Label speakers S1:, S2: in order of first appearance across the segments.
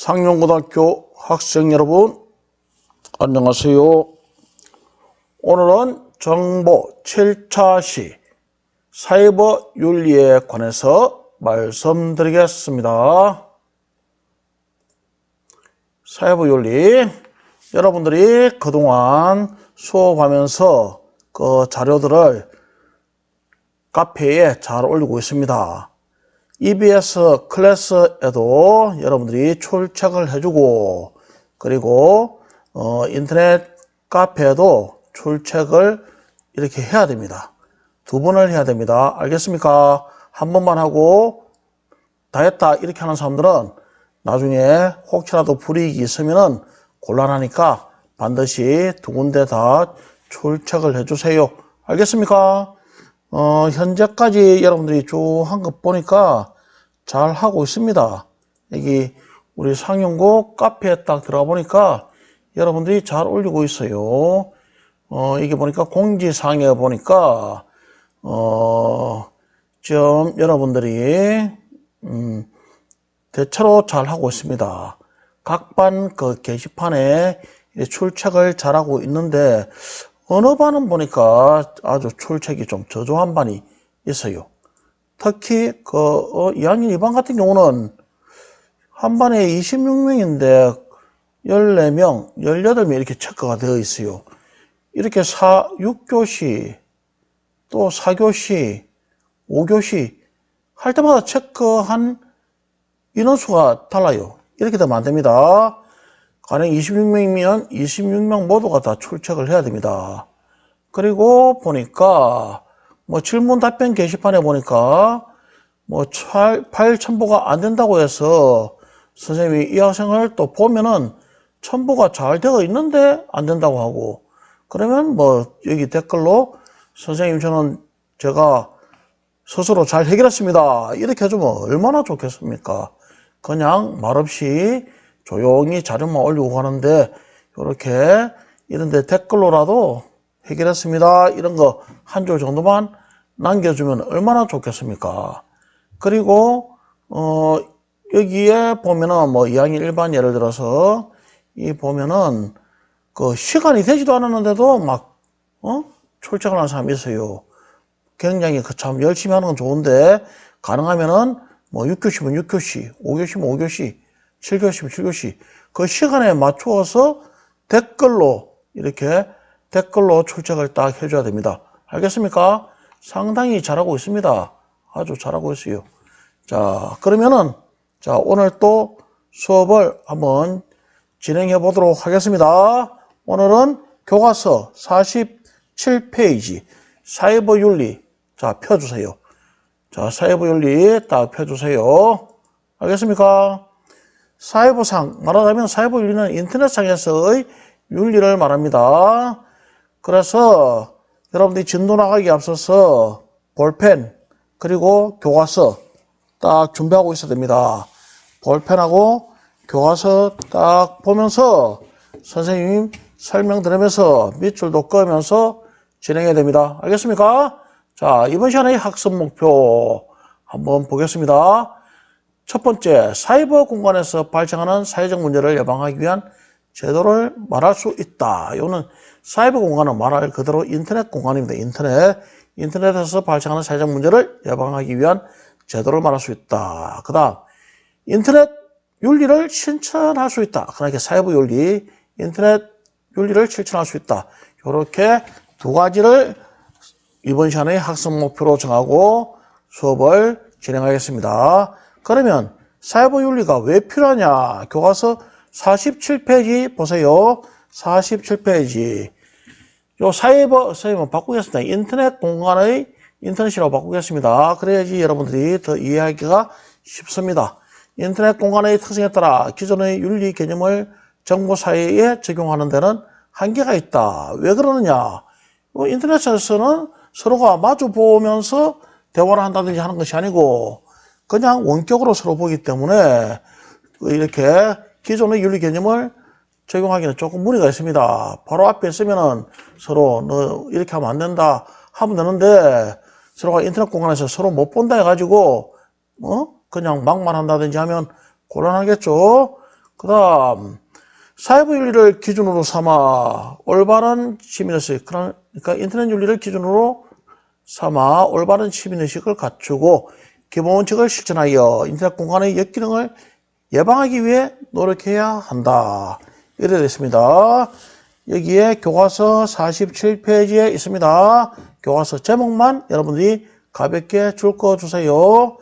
S1: 상용고등학교 학생 여러분, 안녕하세요. 오늘은 정보 7차 시 사이버 윤리에 관해서 말씀드리겠습니다. 사이버 윤리. 여러분들이 그동안 수업하면서 그 자료들을 카페에 잘 올리고 있습니다. EBS 클래스에도 여러분들이 출첵을 해주고 그리고 어, 인터넷 카페에도 출첵을 이렇게 해야 됩니다. 두 번을 해야 됩니다. 알겠습니까? 한 번만 하고 다 했다 이렇게 하는 사람들은 나중에 혹시라도 불이익이 있으면은 곤란하니까 반드시 두 군데 다 출첵을 해주세요. 알겠습니까? 어, 현재까지 여러분들이 쭉 한 것 보니까 잘 하고 있습니다. 여기 우리 상용고 카페에 딱 들어가 보니까 여러분들이 잘 올리고 있어요. 어, 이게 보니까 공지사항에 보니까, 어, 좀 여러분들이, 음, 대체로 잘 하고 있습니다. 각반 그 게시판에 출첵을 잘하고 있는데, 어느 반은 보니까 아주 출첵이 좀 저조한 반이 있어요. 특히 그 어, 2학년 2반 같은 경우는 한 반에 26명인데 14명, 18명 이렇게 체크가 되어 있어요. 이렇게 4, 6교시, 또 4교시, 5교시 할 때마다 체크한 인원수가 달라요. 이렇게 되면 안 됩니다. 가령 26명이면 26명 모두가 다 출첵을 해야 됩니다. 그리고 보니까 뭐 질문 답변 게시판에 보니까 뭐 파일 첨부가 안 된다고 해서 선생님이 이 학생을 또 보면은 첨부가 잘 되어 있는데 안 된다고 하고 그러면 뭐 여기 댓글로 선생님 저는 제가 스스로 잘 해결했습니다. 이렇게 해주면 얼마나 좋겠습니까? 그냥 말없이 조용히 자료만 올리고 가는데 이렇게 이런데 댓글로라도 해결했습니다. 이런 거 한 줄 정도만 남겨주면 얼마나 좋겠습니까? 그리고 어 여기에 보면은 뭐 2학년 일반 예를 들어서 이 보면은 그 시간이 되지도 않았는데도 막 어? 출첵을 하는 사람이 있어요. 굉장히 그 참 열심히 하는 건 좋은데 가능하면은 뭐 6교시면 6교시, 5교시면 5교시, 7교시면 7교시 그 시간에 맞추어서 댓글로 이렇게 댓글로 출첵을 딱 해줘야 됩니다. 알겠습니까? 상당히 잘하고 있습니다. 아주 잘하고 있어요. 자, 그러면은 자, 오늘 또 수업을 한번 진행해 보도록 하겠습니다. 오늘은 교과서 47페이지 사이버 윤리 자, 펴주세요. 자, 사이버 윤리 딱 펴주세요. 알겠습니까? 사이버상, 말하자면 사이버 윤리는 인터넷상에서의 윤리를 말합니다. 그래서 여러분들이 진도 나가기 앞서서 볼펜, 그리고 교과서 딱 준비하고 있어야 됩니다. 볼펜하고 교과서 딱 보면서 선생님 설명 들으면서 밑줄도 끄면서 진행해야 됩니다. 알겠습니까? 자, 이번 시간의 학습 목표 한번 보겠습니다. 첫 번째, 사이버 공간에서 발생하는 사회적 문제를 예방하기 위한 제도를 말할 수 있다. 이거는 사이버 공간은 말할 그대로 인터넷 공간입니다. 인터넷. 인터넷에서 발생하는 사회적 문제를 예방하기 위한 제도를 말할 수 있다. 그 다음, 인터넷 윤리를 실천할 수 있다. 그러니까 사이버 윤리, 인터넷 윤리를 실천할 수 있다. 이렇게 두 가지를 이번 시간에 학습 목표로 정하고 수업을 진행하겠습니다. 그러면 사이버 윤리가 왜 필요하냐? 교과서 47페이지 보세요. 47페이지. 요 사이버, 선생님은 바꾸겠습니다. 인터넷 공간의 인터넷이라고 바꾸겠습니다. 그래야지 여러분들이 더 이해하기가 쉽습니다. 인터넷 공간의 특성에 따라 기존의 윤리 개념을 정보 사회에 적용하는 데는 한계가 있다. 왜 그러느냐? 뭐 인터넷에서는 서로가 마주 보면서 대화를 한다든지 하는 것이 아니고 그냥 원격으로 서로 보기 때문에 이렇게 기존의 윤리 개념을 적용하기는 조금 무리가 있습니다. 바로 앞에 있으면은 서로 너 이렇게 하면 안 된다 하면 되는데 서로가 인터넷 공간에서 서로 못 본다 해가지고 어 그냥 막말 한다든지 하면 곤란하겠죠. 그 다음, 사회부 윤리를 기준으로 삼아 올바른 시민의식, 그러니까 인터넷 윤리를 기준으로 삼아 올바른 시민의식을 갖추고 기본 원칙을 실천하여 인터넷 공간의 역기능을 예방하기 위해 노력해야 한다. 이래 되어 있습니다. 여기에 교과서 47페이지에 있습니다. 교과서 제목만 여러분들이 가볍게 줄거 주세요.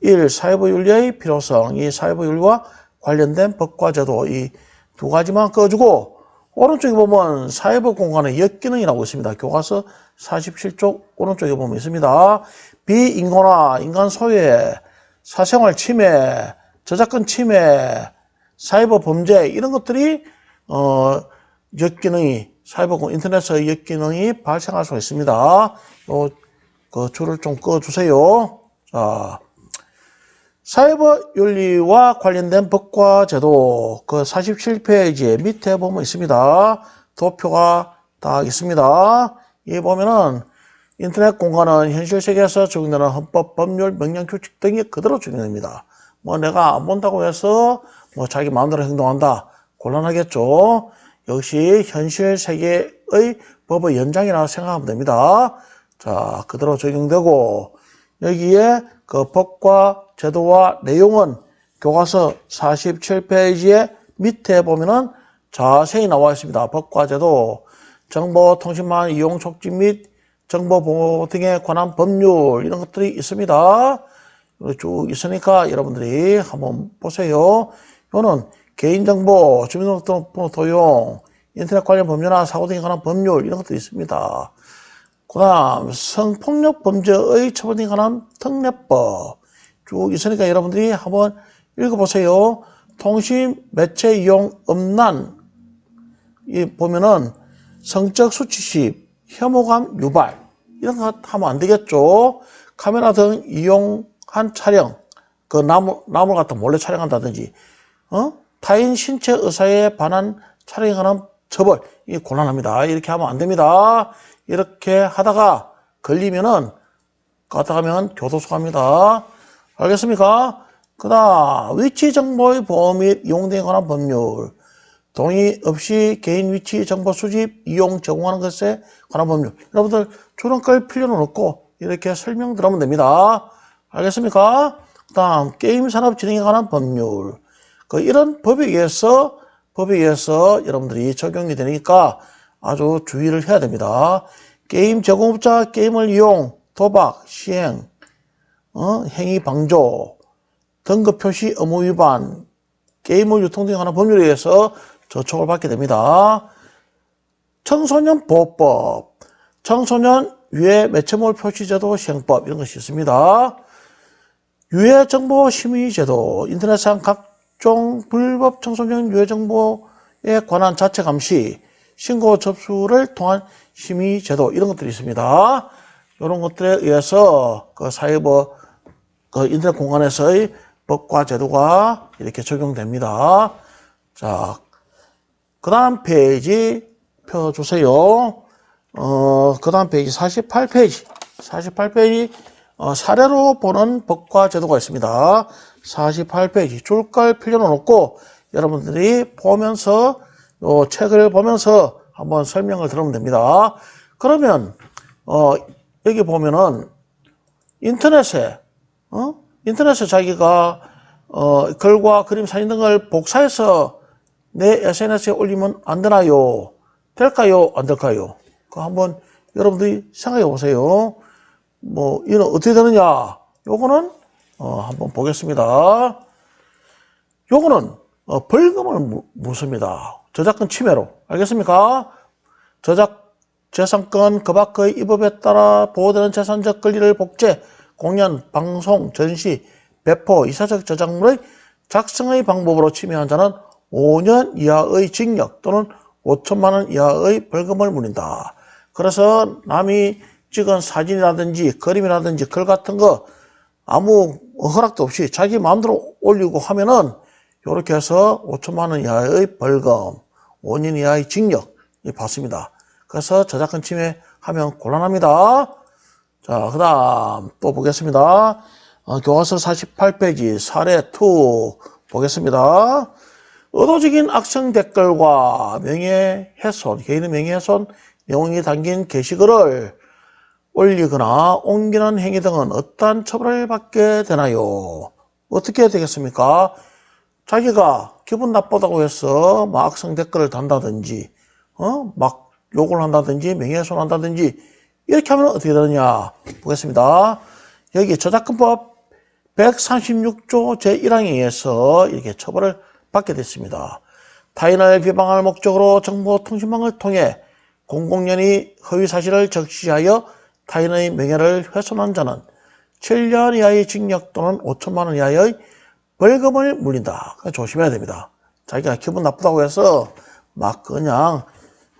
S1: 1. 사회부 윤리의 필요성. 이 사회부 윤리와 관련된 법과 제도 이 두 가지만 꺼주고 오른쪽에 보면 사회부 공간의 역기능이라고 있습니다. 교과서 47쪽 오른쪽에 보면 있습니다. 비인권화, 인간 소외, 사생활 침해, 저작권 침해, 사이버 범죄 이런 것들이 어 역기능이 사이버 공- 인터넷의 역기능이 발생할 수가 있습니다. 요, 그 줄을 좀 꺼주세요. 자, 사이버 윤리와 관련된 법과 제도 그 47페이지 밑에 보면 있습니다. 도표가 다 있습니다. 이 보면은 인터넷 공간은 현실 세계에서 적용되는 헌법, 법률, 명령, 규칙 등이 그대로 적용됩니다. 뭐 내가 안 본다고 해서 뭐 자기 마음대로 행동한다. 곤란하겠죠. 역시 현실 세계의 법의 연장이라 생각하면 됩니다. 자, 그대로 적용되고 여기에 그 법과 제도와 내용은 교과서 47페이지의 밑에 보면은 자세히 나와 있습니다. 법과 제도, 정보통신망 이용 촉진 및 정보보호 등에 관한 법률 이런 것들이 있습니다. 쭉 있으니까 여러분들이 한번 보세요. 이거는 개인정보, 주민등록번호 도용, 인터넷 관련 법률이나 사고 등에 관한 법률 이런 것들이 있습니다. 그 다음 성폭력 범죄의 처벌 등에 관한 특례법 쭉 있으니까 여러분들이 한번 읽어보세요. 통신 매체 이용 음란 이 보면은 성적 수치심, 혐오감 유발 이런 거 하면 안 되겠죠. 카메라 등 이용한 촬영, 그 나무 나무 같은 몰래 촬영한다든지, 어 타인 신체 의사에 반한 촬영에 관한 처벌 이 곤란합니다. 이렇게 하면 안 됩니다. 이렇게 하다가 걸리면은 가다가면 교도소 갑니다. 알겠습니까? 그 다음 위치 정보의 보호 및 이용 등에 관한 법률 동의 없이 개인 위치 정보 수집, 이용, 제공하는 것에 관한 법률 여러분들 끌 필요는 없고 이렇게 설명 들으면 됩니다. 알겠습니까? 그 다음 게임 산업 진행에 관한 법률 그 이런 법에 의해서 법에 의해서 여러분들이 적용이 되니까 아주 주의를 해야 됩니다. 게임 제공업자 게임을 이용, 도박, 시행, 어, 행위 방조, 등급 표시 의무 위반, 게임을 유통 등에 관한 법률에 의해서 저촉을 받게 됩니다. 청소년 보호법, 청소년 유해 매체물 표시제도 시행법 이런 것이 있습니다. 유해 정보 심의 제도, 인터넷상 각종 불법 청소년 유해 정보에 관한 자체 감시, 신고 접수를 통한 심의 제도 이런 것들이 있습니다. 이런 것들에 의해서 그 사이버 그 인터넷 공간에서의 법과 제도가 이렇게 적용됩니다. 자, 그 다음 페이지 펴주세요. 어, 그 다음 페이지 48페이지. 48페이지, 어, 사례로 보는 법과 제도가 있습니다. 48페이지. 줄걸 필요는 없고, 여러분들이 보면서, 요 책을 보면서 한번 설명을 들으면 됩니다. 그러면, 어, 여기 보면은, 인터넷에, 어? 인터넷에 자기가, 어, 글과 그림, 사진 등을 복사해서 내 SNS에 올리면 안 되나요? 될까요? 안 될까요? 그 한번 여러분들이 생각해 보세요. 뭐, 이는 어떻게 되느냐? 요거는, 어, 한번 보겠습니다. 요거는, 어, 벌금을 무- 묻습니다. 저작권 침해로. 알겠습니까? 저작, 재산권, 그 밖의 이 법에 따라 보호되는 재산적 권리를 복제, 공연, 방송, 전시, 배포, 이사적 저작물의 작성의 방법으로 침해한 자는 5년 이하의 징역 또는 5천만 원 이하의 벌금을 물린다. 그래서 남이 찍은 사진이라든지 그림이라든지 글 같은 거 아무 허락도 없이 자기 마음대로 올리고 하면은 이렇게 해서 5천만 원 이하의 벌금, 5년 이하의 징역이 받습니다. 그래서 저작권 침해하면 곤란합니다. 자, 그 다음 또 보겠습니다. 어, 교과서 48페이지 사례 2 보겠습니다. 의도적인 악성 댓글과 명예훼손, 개인의 명예훼손 내용이 담긴 게시글을 올리거나 옮기는 행위 등은 어떠한 처벌을 받게 되나요? 어떻게 되겠습니까? 자기가 기분 나쁘다고 해서 막 악성 댓글을 단다든지, 어? 막 욕을 한다든지, 명예훼손 한다든지, 이렇게 하면 어떻게 되느냐? 보겠습니다. 여기 저작권법 136조 제1항에 의해서 이렇게 처벌을 받게 됐습니다. 타인을 비방할 목적으로 정보통신망을 통해 공공연히 허위 사실을 적시하여 타인의 명예를 훼손한 자는 7년 이하의 징역 또는 5천만 원 이하의 벌금을 물린다. 조심해야 됩니다. 자기가 기분 나쁘다고 해서 막 그냥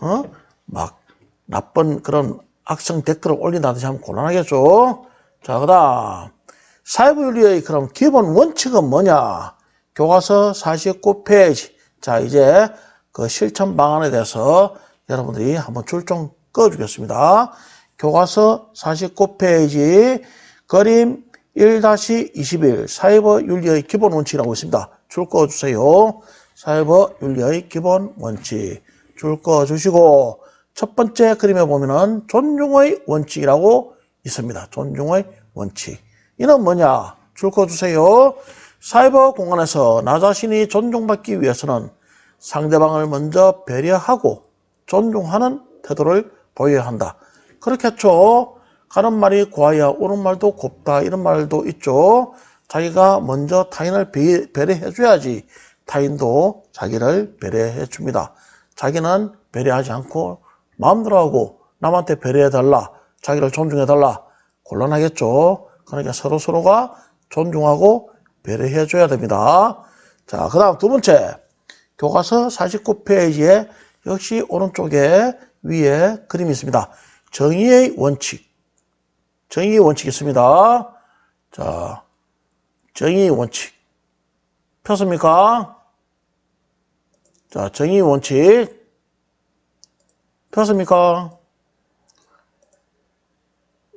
S1: 어? 막 나쁜 그런 악성 댓글을 올린다든지 하면 곤란하겠죠. 자, 그 다음 사회부윤리의 그럼 기본 원칙은 뭐냐? 교과서 49페이지. 자, 이제 그 실천 방안에 대해서 여러분들이 한번 줄 좀 꺼주겠습니다. 교과서 49페이지 그림 1-21 사이버 윤리의 기본 원칙이라고 있습니다. 줄 꺼주세요. 사이버 윤리의 기본 원칙 줄 꺼주시고 첫 번째 그림에 보면은 존중의 원칙이라고 있습니다. 존중의 원칙. 이는 뭐냐? 줄 꺼주세요. 사이버 공간에서 나 자신이 존중받기 위해서는 상대방을 먼저 배려하고 존중하는 태도를 보여야 한다. 그렇겠죠. 가는 말이 고와야 오는 말도 곱다 이런 말도 있죠. 자기가 먼저 타인을 배려해 줘야지 타인도 자기를 배려해 줍니다. 자기는 배려하지 않고 마음대로 하고 남한테 배려해 달라 자기를 존중해 달라 곤란하겠죠. 그러니까 서로 서로가 존중하고 배려해 줘야 됩니다. 자, 그 다음 두 번째 교과서 49페이지에 역시 오른쪽에 위에 그림이 있습니다. 정의의 원칙. 정의의 원칙이 있습니다. 자, 정의의 원칙. 폈습니까? 자, 정의의 원칙. 폈습니까?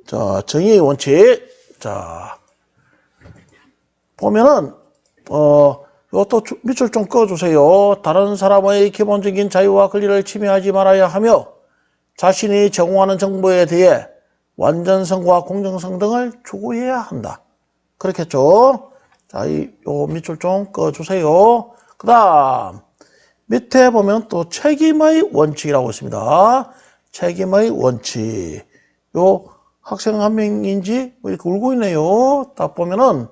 S1: 자, 정의의 원칙. 자, 보면은, 어, 이것도 밑줄 좀 꺼주세요. 다른 사람의 기본적인 자유와 권리를 침해하지 말아야 하며 자신이 제공하는 정보에 대해 완전성과 공정성 등을 추구해야 한다. 그렇겠죠? 자, 이, 요 밑줄 좀 꺼주세요. 그 다음, 밑에 보면 또 책임의 원칙이라고 있습니다. 책임의 원칙. 요 학생 한 명인지 뭐 이렇게 울고 있네요. 딱 보면은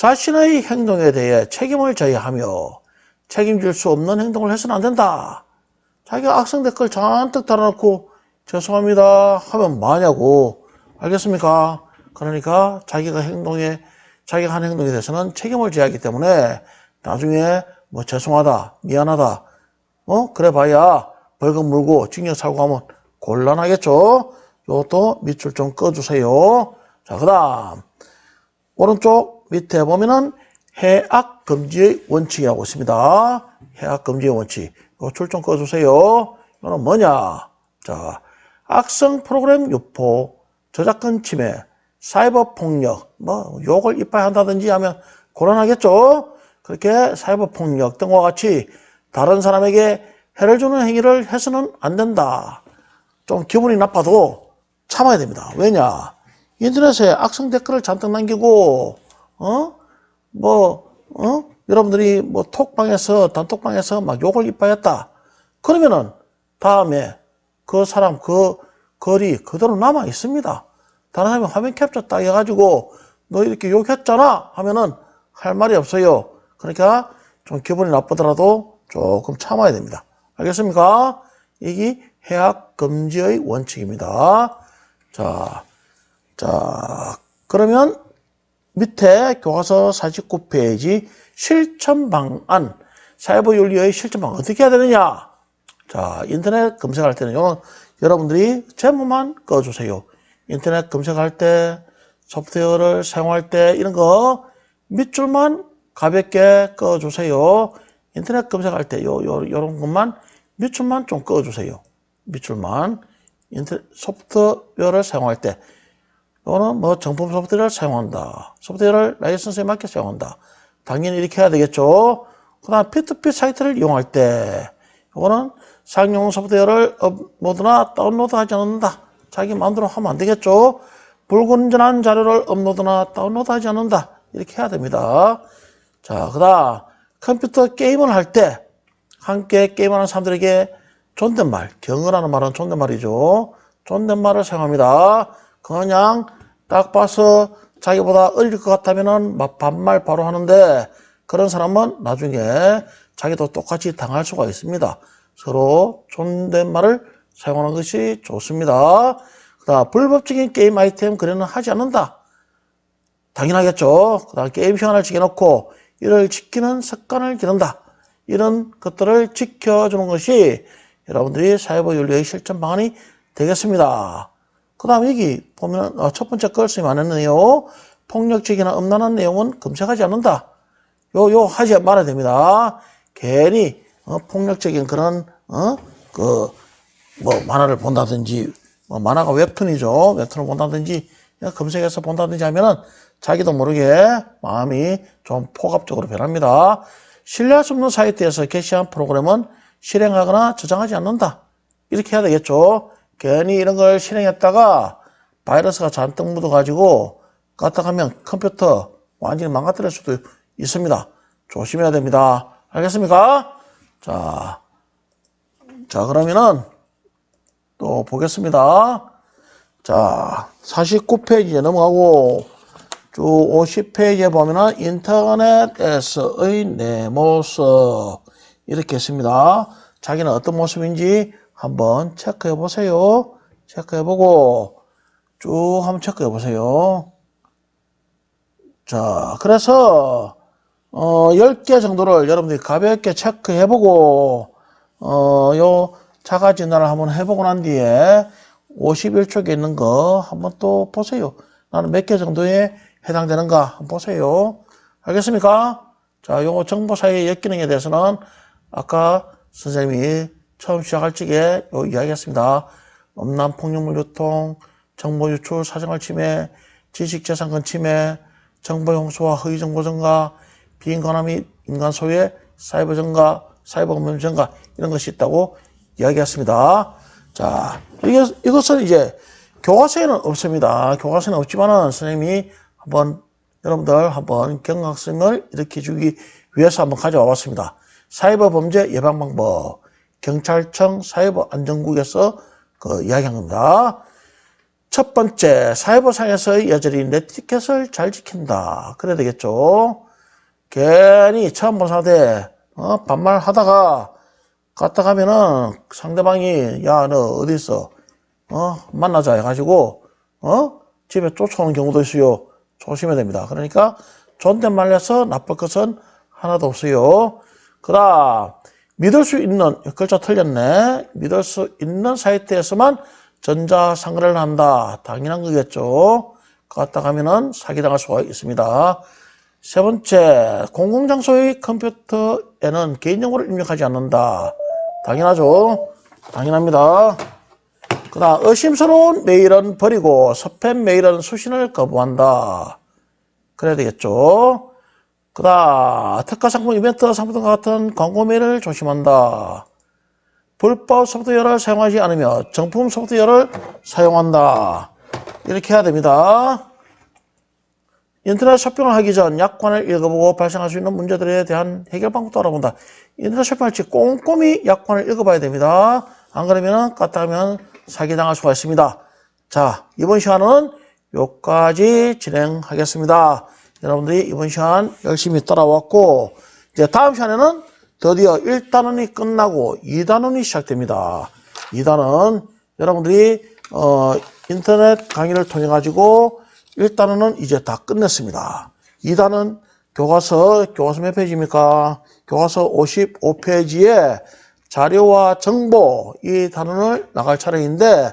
S1: 자신의 행동에 대해 책임을 져야 하며 책임질 수 없는 행동을 해서는 안 된다. 자기가 악성 댓글 잔뜩 달아놓고 죄송합니다 하면 뭐하냐고. 알겠습니까? 그러니까 자기가 행동에, 자기가 한 행동에 대해서는 책임을 져야 하기 때문에 나중에 뭐 죄송하다, 미안하다, 어? 그래 봐야 벌금 물고 징역 살고 하면 곤란하겠죠? 이것도 밑줄 좀 꺼주세요. 자, 그 다음. 오른쪽 밑에 보면은 해악 금지의 원칙이라고 있습니다. 해악 금지의 원칙. 이거 줄좀 꺼주세요. 이거는 뭐냐? 자, 악성 프로그램 유포, 저작권 침해, 사이버 폭력, 뭐 욕을 이빨 한다든지 하면 곤란하겠죠. 그렇게 사이버 폭력 등과 같이 다른 사람에게 해를 주는 행위를 해서는 안 된다. 좀 기분이 나빠도 참아야 됩니다. 왜냐? 인터넷에 악성 댓글을 잔뜩 남기고 어? 뭐, 어? 여러분들이 뭐 톡방에서, 단톡방에서 막 욕을 이빠했다. 그러면은 다음에 그 사람, 그 글이 그대로 남아 있습니다. 다른 사람이 화면 캡처 딱 해가지고 너 이렇게 욕했잖아 하면은 할 말이 없어요. 그러니까 좀 기분이 나쁘더라도 조금 참아야 됩니다. 알겠습니까? 이게 해악 금지의 원칙입니다. 자, 자, 그러면 밑에 교과서 49페이지 실천 방안, 사이버 윤리의 실천 방안 어떻게 해야 되느냐? 자, 인터넷 검색할 때는 요 여러분들이 제목만 꺼주세요. 인터넷 검색할 때, 소프트웨어를 사용할 때 이런 거 밑줄만 가볍게 꺼주세요. 인터넷 검색할 때 요, 요, 요런 것만 밑줄만 좀 꺼주세요. 밑줄만. 인터넷 소프트웨어를 사용할 때 또는 뭐 정품 소프트웨어를 사용한다. 소프트웨어를 라이선스에 맞게 사용한다. 당연히 이렇게 해야 되겠죠. 그 다음 P2P 사이트를 이용할 때 이거는 상용 소프트웨어를 업로드나 다운로드 하지 않는다. 자기 마음대로 하면 안 되겠죠. 불건전한 자료를 업로드나 다운로드 하지 않는다. 이렇게 해야 됩니다. 자, 그 다음 컴퓨터 게임을 할 때 함께 게임하는 사람들에게 존댓말, 경어라는 말은 존댓말이죠. 존댓말을 사용합니다. 그냥 딱 봐서 자기보다 어릴 것 같다면은 막 반말 바로 하는데 그런 사람은 나중에 자기도 똑같이 당할 수가 있습니다. 서로 존댓말을 사용하는 것이 좋습니다. 그다음 불법적인 게임 아이템 거래는 하지 않는다. 당연하겠죠. 그다음 게임 시간을 지켜놓고 이를 지키는 습관을 기른다. 이런 것들을 지켜주는 것이 여러분들이 사이버 윤리의 실전 방안이 되겠습니다. 그 다음 여기 보면 어, 첫 번째 걸 쓰면 안 했네요. 폭력적이나 음란한 내용은 검색하지 않는다. 요, 요 하지 말아야 됩니다. 괜히 어, 폭력적인 그런 어, 그 뭐 만화를 본다든지 뭐 만화가 웹툰이죠. 웹툰을 본다든지 검색해서 본다든지 하면은 자기도 모르게 마음이 좀 포갑적으로 변합니다. 신뢰할 수 없는 사이트에서 게시한 프로그램은 실행하거나 저장하지 않는다. 이렇게 해야 되겠죠. 괜히 이런 걸 실행했다가 바이러스가 잔뜩 묻어가지고 가면 컴퓨터 완전히 망가뜨릴 수도 있습니다. 조심해야 됩니다. 알겠습니까? 자, 자 그러면은 또 보겠습니다. 자, 49페이지에 넘어가고 쭉 50페이지에 보면은 인터넷에서의 내 모습 이렇게 있습니다. 자기는 어떤 모습인지 한번 체크해 보세요. 체크해 보고 쭉 한번 체크해 보세요. 자, 그래서 어 10개 정도를 여러분들이 가볍게 체크해 보고 어 요 자가 진단을 한번 해 보고 난 뒤에 51쪽에 있는 거 한번 또 보세요. 나는 몇 개 정도에 해당되는가 한번 보세요. 알겠습니까? 자, 요거 정보사의 역기능에 대해서는 아까 선생님이 처음 시작할 적에 요 이야기했습니다. 음란 폭력물 유통, 정보 유출, 사생활 침해, 지식재산권 침해, 정보 용수와 허위 정보 증가, 비인간화 및 인간 소유의 사이버 증가, 사이버 검문 증가 이런 것이 있다고 이야기했습니다. 자, 이게, 이것은 이제 교과서에는 없습니다. 교과서에는 없지만은 선생님이 한번 여러분들 한번 경각심을 일으켜 주기 위해서 한번 가져와 봤습니다. 사이버 범죄 예방 방법 경찰청 사이버 안전국에서 그 이야기한 겁니다. 첫 번째 사이버상에서의 여전히 네티켓을 잘 지킨다. 그래야 되겠죠. 괜히 처음 본 상대 어, 반말 하다가 갔다 가면은 상대방이 야 너 어디 있어? 어 만나자 해가지고 어 집에 쫓아오는 경우도 있어요. 조심해야 됩니다. 그러니까 존댓말에서 나쁠 것은 하나도 없어요. 그 다음 믿을 수 있는 글자 틀렸네. 믿을 수 있는 사이트에서만 전자상거래를 한다. 당연한 거겠죠. 갔다 가면은 사기당할 수가 있습니다. 세 번째, 공공장소의 컴퓨터에는 개인정보를 입력하지 않는다. 당연하죠. 당연합니다. 그 다음, 의심스러운 메일은 버리고 스팸 메일은 수신을 거부한다. 그래야 되겠죠. 그 다음, 특가 상품 이벤트 상품과 같은 광고 메일을 조심한다. 불법 소프트웨어를 사용하지 않으며 정품 소프트웨어를 사용한다. 이렇게 해야 됩니다. 인터넷 쇼핑을 하기 전 약관을 읽어보고 발생할 수 있는 문제들에 대한 해결 방법도 알아본다. 인터넷 쇼핑할 때 꼼꼼히 약관을 읽어봐야 됩니다. 안 그러면 까딱하면 사기당할 수가 있습니다. 자, 이번 시간은 여기까지 진행하겠습니다. 여러분들이 이번 시간 열심히 따라왔고 이제 다음 시간에는 드디어 1단원이 끝나고 2단원이 시작됩니다. 2단원 여러분들이 어, 인터넷 강의를 통해 가지고 1단원은 이제 다 끝냈습니다. 2단원 교과서 교과서 몇 페이지입니까? 교과서 55페이지에 자료와 정보 이 단원을 나갈 차례인데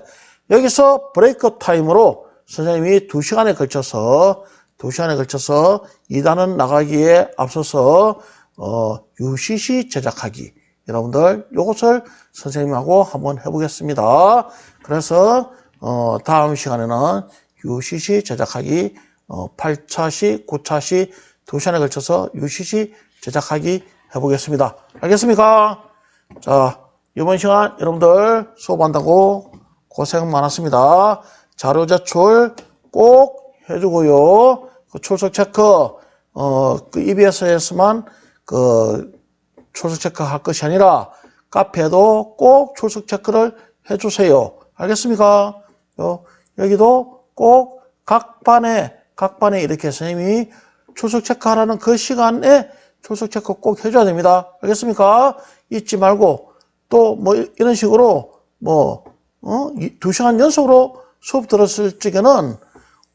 S1: 여기서 브레이크 타임으로 선생님이 2시간에 걸쳐서 2시간에 걸쳐서 2단원 나가기에 앞서서 어, UCC 제작하기. 여러분들 이것을 선생님하고 한번 해보겠습니다. 그래서 어, 다음 시간에는 UCC 제작하기 어, 8차시, 9차시 두 시간에 걸쳐서 UCC 제작하기 해보겠습니다. 알겠습니까? 자, 이번 시간 여러분들 수업한다고 고생 많았습니다. 자료 제출 꼭 해주고요. 그 출석 체크, 어, 그 EBS에서만 그 출석 체크 할 것이 아니라 카페도 꼭 출석 체크를 해주세요. 알겠습니까? 요, 여기도 꼭 각 반에, 각 반에 이렇게 선생님이 출석 체크하라는 그 시간에 출석 체크 꼭 해줘야 됩니다. 알겠습니까? 잊지 말고 또 뭐 이런 식으로 뭐, 어, 이- 두 시간 연속으로 수업 들었을 적에는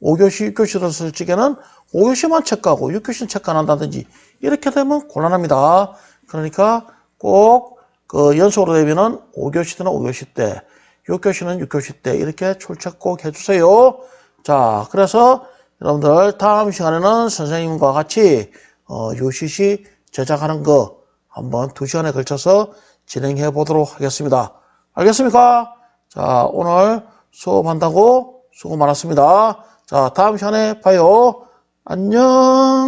S1: 5교시, 6교시 들었을 적에는 5교시만 체크하고 6교시는 체크 안 한다든지 이렇게 되면 곤란합니다. 그러니까 꼭 그 연속으로 되면은 5교시는 5교시 때, 6교시는 6교시 때 이렇게 출첵 꼭 해주세요. 자, 그래서 여러분들 다음 시간에는 선생님과 같이 어, UCC 제작하는 거 한번 두 시간에 걸쳐서 진행해 보도록 하겠습니다. 알겠습니까? 자, 오늘 수업한다고 수고 많았습니다. 자, 다음 시간에 봐요. 안녕.